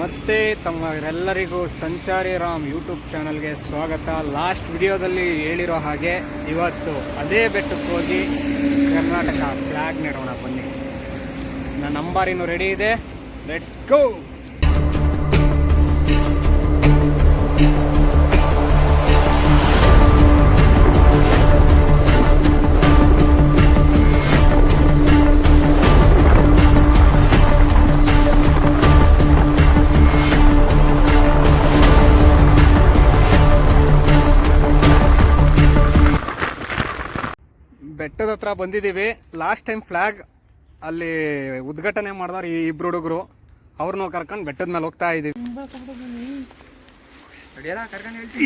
ಮತ್ತೆ ತಮ್ಮೆಲ್ಲರಿಗೂ ಸಂಚಾರಿ ರಾಮ್ ಯೂಟ್ಯೂಬ್ ಚಾನಲ್ಗೆ ಸ್ವಾಗತ. ಲಾಸ್ಟ್ ವಿಡಿಯೋದಲ್ಲಿ ಹೇಳಿರೋ ಹಾಗೆ ಇವತ್ತು ಅದೇ ಬೆಟ್ಟಕ್ಕೆ ಹೋಗಿ ಕರ್ನಾಟಕ ಫ್ಲ್ಯಾಗ್ ನೆಡೋಣ ಬನ್ನಿ. ನನ್ನ ನಂಬರ್ ಇನ್ನು ರೆಡಿ ಇದೆ. ಲೆಟ್ಸ್ ಗೋ ಬೆಟ್ಟದ ಹತ್ರ ಬಂದಿದ್ದೀವಿ. ಲಾಸ್ಟ್ ಟೈಮ್ ಫ್ಲಾಗ್ ಅಲ್ಲಿ ಉದ್ಘಾಟನೆ ಮಾಡಿದವ್ರು ಈ ಇಬ್ರು ಹುಡುಗರು. ಅವ್ರನ್ನ ಕರ್ಕೊಂಡು ಬೆಟ್ಟದ ಮೇಲೆ ಹೋಗ್ತಾ ಇದೀವಿ.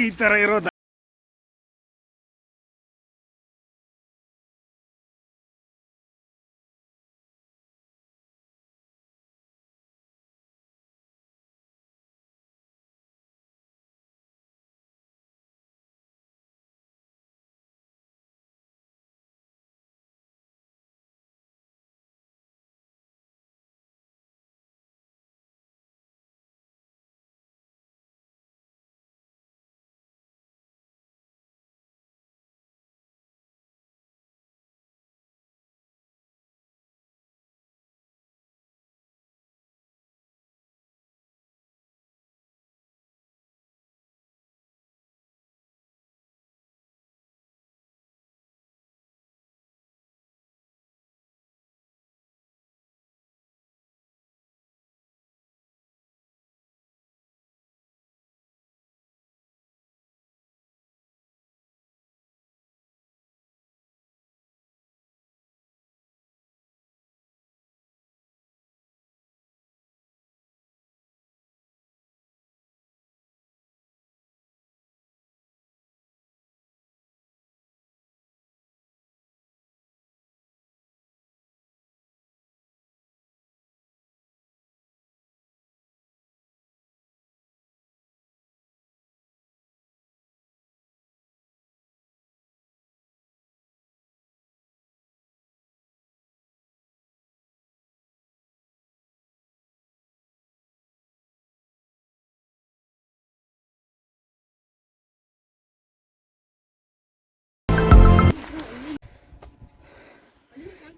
ಈ ತರ ಇರೋದ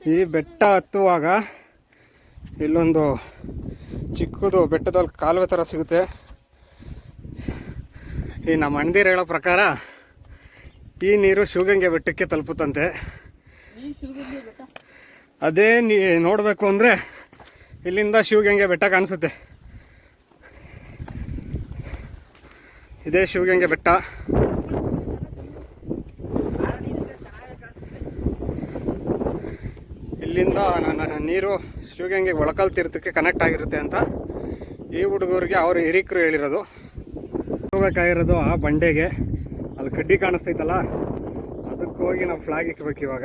ಈ ಬೆಟ್ಟ ಹತ್ತುವಾಗ ಇಲ್ಲೊಂದು ಚಿಕ್ಕದು ಬೆಟ್ಟದಲ್ಲಿ ಕಾಲುವೆ ಥರ ಸಿಗುತ್ತೆ. ಈ ನಮ್ಮ ಅಣ್ಣದಿರು ಹೇಳೋ ಪ್ರಕಾರ ಈ ನೀರು ಶಿವಗಂಗೆ ಬೆಟ್ಟಕ್ಕೆ ತಲುಪುತ್ತಂತೆ. ಅದೇ ನೀ ನೋಡಬೇಕು ಅಂದರೆ ಇಲ್ಲಿಂದ ಶಿವಗಂಗೆ ಬೆಟ್ಟ ಕಾಣಿಸುತ್ತೆ. ಇದೇ ಶಿವಗಂಗೆ ಬೆಟ್ಟ. ಇಲ್ಲಿಂದ ನನ್ನ ನೀರು ಶಿವಗಂಗೆ ಒಳಕಲ್ ತೀರ್ಥಕ್ಕೆ ಕನೆಕ್ಟ್ ಆಗಿರುತ್ತೆ ಅಂತ ಈ ಹುಡುಗರಿಗೆ ಅವರು ಹಿರಿಕರು ಹೇಳಿರೋದು. ಹೋಗ್ಬೇಕಾಗಿರೋದು ಆ ಬಂಡೆಗೆ. ಅಲ್ಲಿ ಕಡ್ಡಿ ಕಾಣಿಸ್ತೈತಲ್ಲ ಅದಕ್ಕೆ ಹೋಗಿ ನಾವು ಫ್ಲಾಗ್ ಇಕ್ಬೇಕು ಇವಾಗ.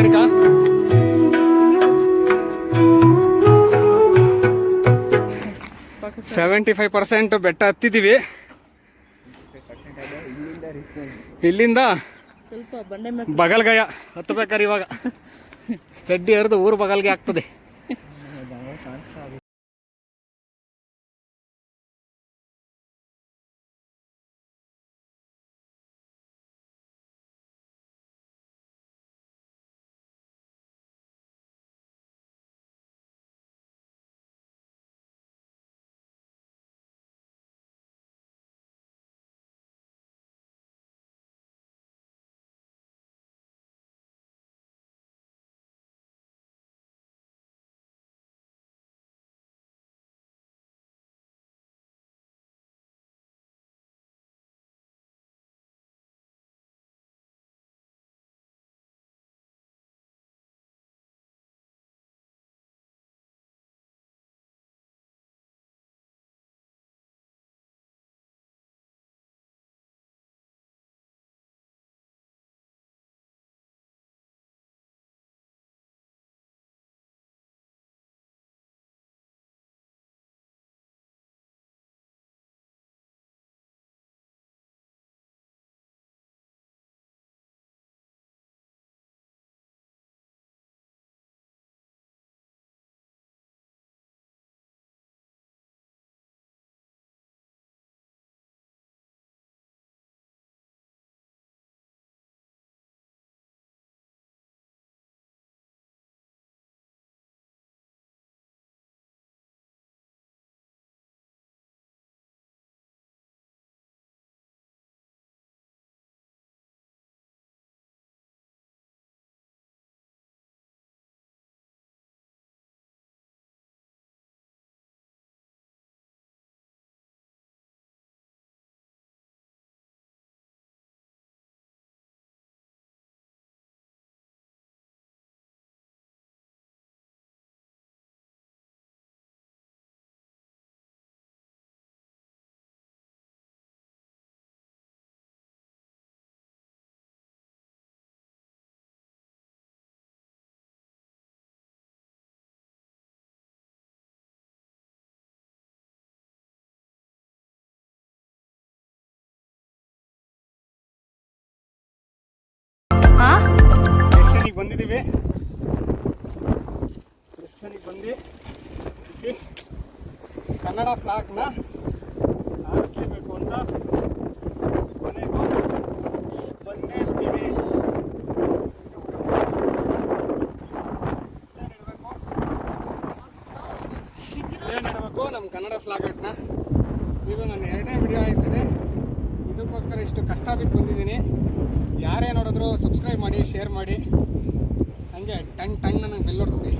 ಹೆಂಗೆ ಸೆವೆಂಟಿ ಫೈವ್ ಪರ್ಸೆಂಟ್ ಬೆಟ್ಟ ಹತ್ತಿದ್ದೀವಿ ಇಲ್ಲಿಂದ ಬಗಲ್ಗಯ ಹತ್ತಬೇಕಾರೆ ಇವಾಗ. ಚಡ್ಡಿ ಹರಿದು ಊರು ಬಗಲ್ಗೆ ಆಗ್ತದೆ. ಬಂದಿದ್ದೀವಿ. ಕ್ರಿಶ್ಚನಿಗೆ ಬಂದು ಕನ್ನಡ ಫ್ಲಾಗ್ನ ಆರಿಸ್ಲೇಬೇಕು ಅಂತ ನಮ್ಮ ಕನ್ನಡ ಫ್ಲಾಗ್ ಇದು ನನ್ನ ಎರಡನೇ ವಿಡಿಯೋ ಆಯ್ತದೆ. ಇದಕ್ಕೋಸ್ಕರ ಇಷ್ಟು ಕಷ್ಟ ಬಿಟ್ಟು ಬಂದಿದ್ದೀನಿ. ಯಾರೇ ನೋಡಿದ್ರು ಸಬ್ಸ್ಕ್ರೈಬ್ ಮಾಡಿ ಶೇರ್ ಮಾಡಿ. ಟಣ್ ಟಂಗ್ ನನಗೆ ಬೆಲ್ ಹೊಡ್ಕೊಡಿ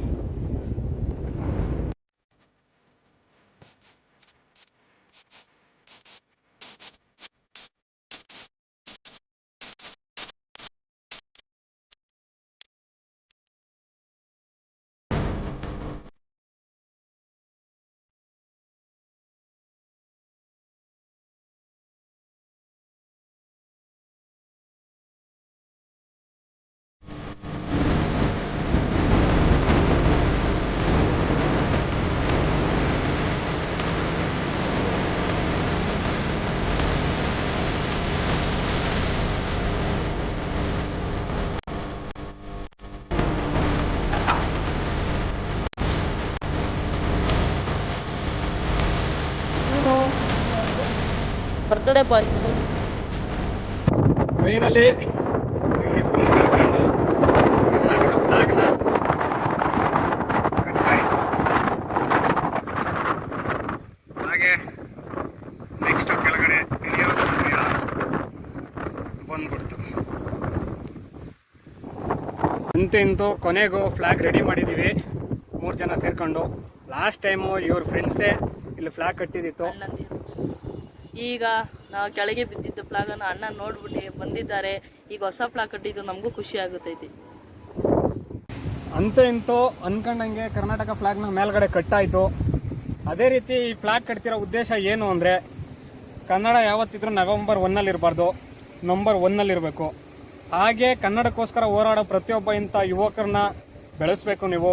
ಬರ್ತ್ಡೇ ಬಂತು ಟ್ರೈನಲ್ಲಿ ಹಾಗೆ ನೆಕ್ಸ್ಟ್ ಕೆಳಗಡೆ ವಿಡಿಯೋಸ್ ಬಂದ್ಬಿಡ್ತು. ಅಂತೂ ಕೊನೆಗೂ ಫ್ಲಾಗ್ ರೆಡಿ ಮಾಡಿದ್ದೀವಿ ಮೂರು ಜನ ಸೇರ್ಕೊಂಡು. ಲಾಸ್ಟ್ ಟೈಮು ಇವ್ರ ಫ್ರೆಂಡ್ಸೇ ಇಲ್ಲಿ ಫ್ಲಾಗ್ ಕಟ್ಟಿದ್ದಿತ್ತು. ಈಗ ನಾವು ಕೆಳಗೆ ಬಿದ್ದಿದ್ದ ಫ್ಲಾಗನ್ನು ಅಣ್ಣ ನೋಡ್ಬಿಟ್ಟು ಬಂದಿದ್ದಾರೆ. ಈಗ ಹೊಸ ಫ್ಲಾಗ್ ಕಟ್ಟಿದ್ದು ನಮಗೂ ಖುಷಿ ಆಗುತ್ತೈತಿ. ಅಂತ ಇಂತೂ ಅನ್ಕೊಂಡಂಗೆ ಕರ್ನಾಟಕ ಫ್ಲಾಗ್ನ ಮೇಲ್ಗಡೆ ಕಟ್ಟಾಯಿತು. ಅದೇ ರೀತಿ ಈ ಫ್ಲಾಗ್ ಕಟ್ತಿರೋ ಉದ್ದೇಶ ಏನು ಅಂದರೆ, ಕನ್ನಡ ಯಾವತ್ತಿದ್ರೂ ನವೆಂಬರ್ ಒನ್ನಲ್ಲಿ ಇರಬಾರ್ದು ನಂಬರ್ ಒನ್ನಲ್ಲಿರಬೇಕು ಹಾಗೆ ಕನ್ನಡಕ್ಕೋಸ್ಕರ ಹೋರಾಡೋ ಪ್ರತಿಯೊಬ್ಬ ಇಂಥ ಯುವಕರನ್ನ ಬೆಳೆಸಬೇಕು ನೀವು,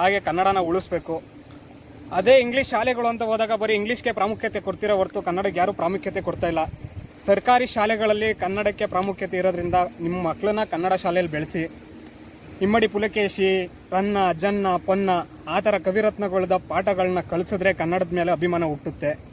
ಹಾಗೆ ಕನ್ನಡನ ಉಳಿಸ್ಬೇಕು. ಅದೇ ಇಂಗ್ಲೀಷ್ ಶಾಲೆಗಳು ಅಂತ ಹೋದಾಗ ಬರೀ ಇಂಗ್ಲೀಷ್ಗೆ ಪ್ರಾಮುಖ್ಯತೆ ಕೊಡ್ತಿರೋ ಹೊರತು ಕನ್ನಡಕ್ಕೆ ಯಾರೂ ಪ್ರಾಮುಖ್ಯತೆ ಕೊಡ್ತಾ ಇಲ್ಲ. ಸರ್ಕಾರಿ ಶಾಲೆಗಳಲ್ಲಿ ಕನ್ನಡಕ್ಕೆ ಪ್ರಾಮುಖ್ಯತೆ ಇರೋದ್ರಿಂದ ನಿಮ್ಮ ಮಕ್ಕಳನ್ನ ಕನ್ನಡ ಶಾಲೆಯಲ್ಲಿ ಬೆಳೆಸಿ, ಇಮ್ಮಡಿ ಪುಲಕೇಶಿ ರನ್ನ ಜನ್ನ ಪೊನ್ನ ಆ ಥರ ಕವಿರತ್ನಗಳದ ಪಾಠಗಳನ್ನ ಕಳಿಸಿದ್ರೆ ಕನ್ನಡದ ಮೇಲೆ ಅಭಿಮಾನ ಹುಟ್ಟುತ್ತೆ.